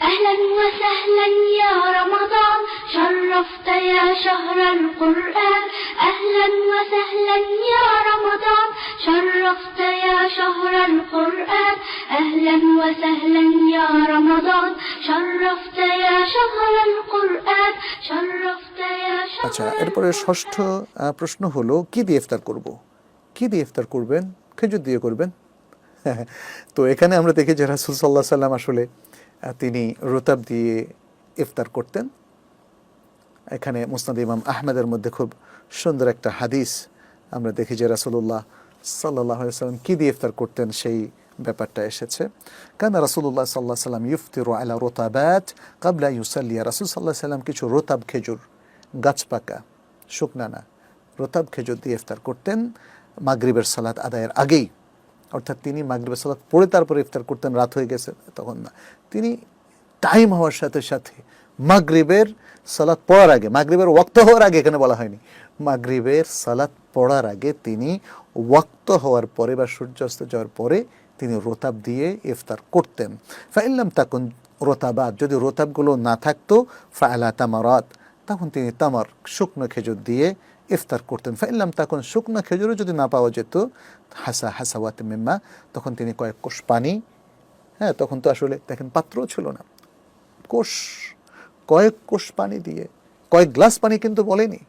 أهلا وسهلا يا رمضان شرفت يا شهر القرآن أهلا وسهلا يا رمضان شرفت يا شهر القرآن أهلا وسهلا يا رمضان شرفت يا شهر القرآن شرفت يا شهر আচ্ছা এরপরে ষষ্ঠ আহ, প্রশ্ন হলো কি দিয়ে ইফতার করব কি দিয়ে ইফতার করবেন খেজুর দিয়ে করবেন তো এখানে আমরা দেখি যে রাসুল সাল্লাহ সাল্লাম আসলে আহ, তিনি রোতাব দিয়ে ইফতার করতেন। এখানে মুসনাদ ইমাম আহমেদের মধ্যে খুব সুন্দর একটা হাদিস আমরা দেখি যে রাসুল্লাহ সাল্লাহ সাল্লাম কী দিয়ে ইফতার করতেন সেই ব্যাপারটা এসেছে। কেন রাসুল্লাহ সাল্লাহ সাল্লাম ইফতির আলা রোতাবাত কাবলা ইউসাল্লিয়া। রাসুল সাল্লাহ সাল্লাম কিছু রোতাব খেজুর গাছপাকা শুকনানা শুকনা রোতাব খেজুর দিয়ে ইফতার করতেন। মাগরিবের সালাত আদায়ের আগেই। অর্থাৎ তিনি মাগরিবের সালাত পড়ে তারপরে ইফতার করতেন, রাত হয়ে গেছে, তখন না। তিনি টাইম হওয়ার সাথে সাথে মাগরিবের সালাত পড়ার আগে, মাগরিবের ওয়াক্ত হওয়ার আগে এখানে বলা হয়নি, মাগরিবের সালাত পড়ার আগে তিনি ওয়াক্ত হওয়ার পরে বা সূর্যাস্ত যাওয়ার পরে তিনি রোতাব দিয়ে ইফতার করতেন। ফাইল্লাম তাকুন রোতাবাদ যদি রোতাবগুলো না থাকতো ফায়লা তামারাত তখন তিনি তামার শুকনো খেজুর দিয়ে ইফতার করতেন। ফাইল্লাম তখন শুকনো খেজুরও যদি না পাওয়া যেত, হাসা, হাসাওয়াত মেম্মা, তখন তিনি কয়েক কোষ পানি হ্যাঁ তখন তো আসলে দেখেন পাত্রও ছিল না। কোষ, কয়েক কোষ পানি দিয়ে, কয়েক গ্লাস পানি কিন্তু বলেনি।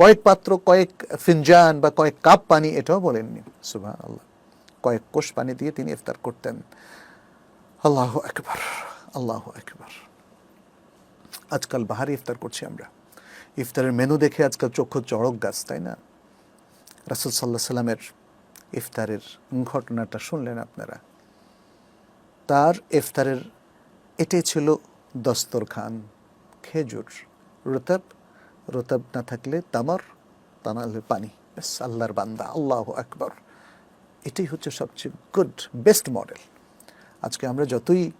কয়েক পাত্র, কয়েক ফিনজান বা কয়েক কাপ পানি এটাও বলেননি। সুবাহ আল্লাহ কয়েক কোষ পানি দিয়ে তিনি ইফতার করতেন। আল্লাহ একবার আল্লাহ একবার আজকাল বাহারি ইফতার করছি আমরা। ইফতারের মেনু দেখে আজকাল চক্ষু চড়ক গাছ, তাই না? রাসুল সাল্লাহ সাল্লামের ইফতারের ঘটনাটা শুনলেন আপনারা। তার ইফতারের এটাই ছিল দস্তরখান, খেজুর, রোতাব। রোতাব না থাকলে তামার, তা হলে পানি। ব্যাস, আল্লাহর বান্দা, আল্লাহ আকবর। এটাই হচ্ছে সবচেয়ে গুড বেস্ট মডেল আজকে আমরা যতই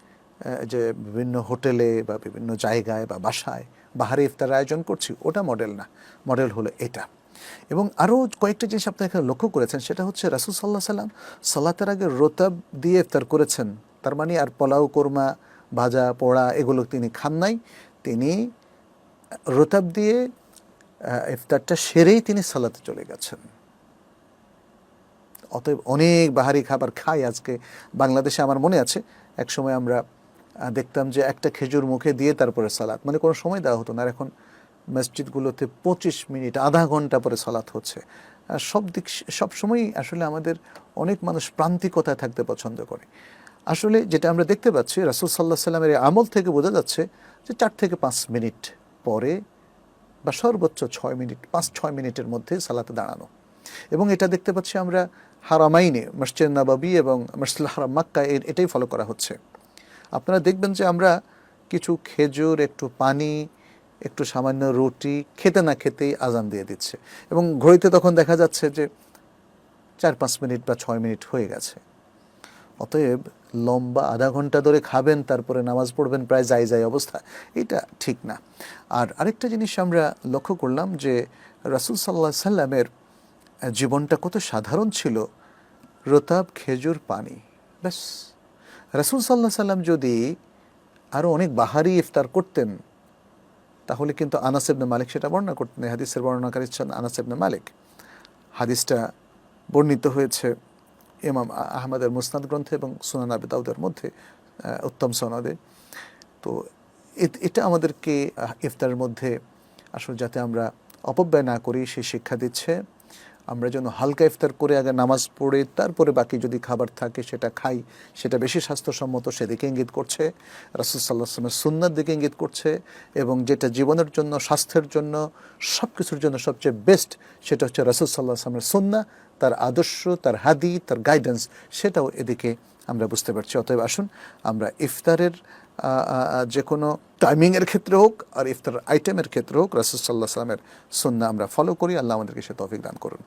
যে বিভিন্ন হোটেলে বা বিভিন্ন জায়গায় বা বাসায় বাহারে ইফতার আয়োজন করছি, ওটা মডেল না। মডেল হলো এটা। এবং আরও কয়েকটা জিনিস আপনি এখানে লক্ষ্য করেছেন, সেটা হচ্ছে রাসুল সাল্লাহ সাল্লাম সালাতের আগে রোতাব দিয়ে ইফতার করেছেন। তার মানে আর পোলাও, কোরমা, ভাজা, পোড়া এগুলো তিনি খান নাই। তিনি রোতাব দিয়ে ইফতারটা সেরেই তিনি সালাতে চলে গেছেন। অতএব অনেক বাহারি খাবার খাই আজকে। বাংলাদেশে আমার মনে আছে এক সময় আমরা দেখতাম যে একটা খেজুর মুখে দিয়ে তারপরে সালাত মানে কোনো সময় দেওয়া হতো না। আর এখন মসজিদগুলোতে পঁচিশ মিনিট, আধা ঘণ্টা পরে সালাত হচ্ছে। সব দিক, সব সময়ই আসলে আমাদের অনেক মানুষ প্রান্তিকতায় থাকতে পছন্দ করে। আসলে যেটা আমরা দেখতে পাচ্ছি, রাসুল সাল্লাহ সাল্লামের আমল থেকে বোঝা যাচ্ছে যে চার থেকে পাঁচ মিনিট পরে বা সর্বোচ্চ ছয় মিনিট, পাঁচ ছয় মিনিটের মধ্যে সালাতে দাঁড়ানো। এবং এটা দেখতে পাচ্ছি আমরা হারামাইনে, মসজিদ নবাবী এবং মসজিদ হারাম মাক্কা এটাই ফলো করা হচ্ছে। আপনারা দেখবেন যে আমরা কিছু খেজুর, একটু পানি, একটু সামান্য রুটি খেতে না খেতেই আজান দিয়ে দিচ্ছে। এবং ঘড়িতে তখন দেখা যাচ্ছে যে চার পাঁচ মিনিট বা ছয় মিনিট হয়ে গেছে। অতএব লম্বা আধা ঘণ্টা ধরে খাবেন, তারপরে নামাজ পড়বেন, প্রায় যাই যাই অবস্থা, এটা ঠিক না। আর আরেকটা জিনিস আমরা লক্ষ্য করলাম যে রাসুল সাল্লাহ সাল্লামের জীবনটা কত সাধারণ ছিল। রোতাব খেজুর পানি, ব্যাস। রাসুল সাল্লাহ সাল্লাম যদি আরও অনেক বাহারি ইফতার করতেন, তাহলে কিন্তু আনাস ইবনে মালিক সেটা বর্ণনা করতেন। হাদিসের বর্ণনাকারী ছিলেন আনাস ইবনে মালিক। হাদিসটা বর্ণিত হয়েছে ইমাম আ- আহমদের মুসনাদ গ্রন্থে এবং সুনান আবি দাউদের মধ্যে উত্তম সনদে। তো এটা আমাদেরকে ইফতারের মধ্যে আসলে যাতে আমরা অপব্যয় না করি, সেই শিক্ষা দিচ্ছে। আমরা যেন হালকা ইফতার করে আগে নামাজ পড়ে, তারপরে বাকি যদি খাবার থাকে সেটা খাই, সেটা বেশি স্বাস্থ্যসম্মত সেদিকে ইঙ্গিত করছে। রাসুল সাল্লাহ আসলামের সুন্নার দিকে ইঙ্গিত করছে এবং যেটা জীবনের জন্য, স্বাস্থ্যের জন্য সব কিছুর জন্য সবচেয়ে বেস্ট সেটা হচ্ছে রাসুল সাল্লাহ আসলামের সুন্না তার আদর্শ, তার হাদি তার গাইডেন্স সেটাও এদিকে আমরা বুঝতে পারছি। অতএব আসুন, আমরা ইফতারের যে কোনো টাইমিংয়ের ক্ষেত্রে হোক আর ইফতার আইটেমের ক্ষেত্রে হোক, রাসুল সাল্লাহ সাল্লামের সন্না আমরা ফলো করি। আল্লাহ আমাদেরকে সে তফিক দান করুন।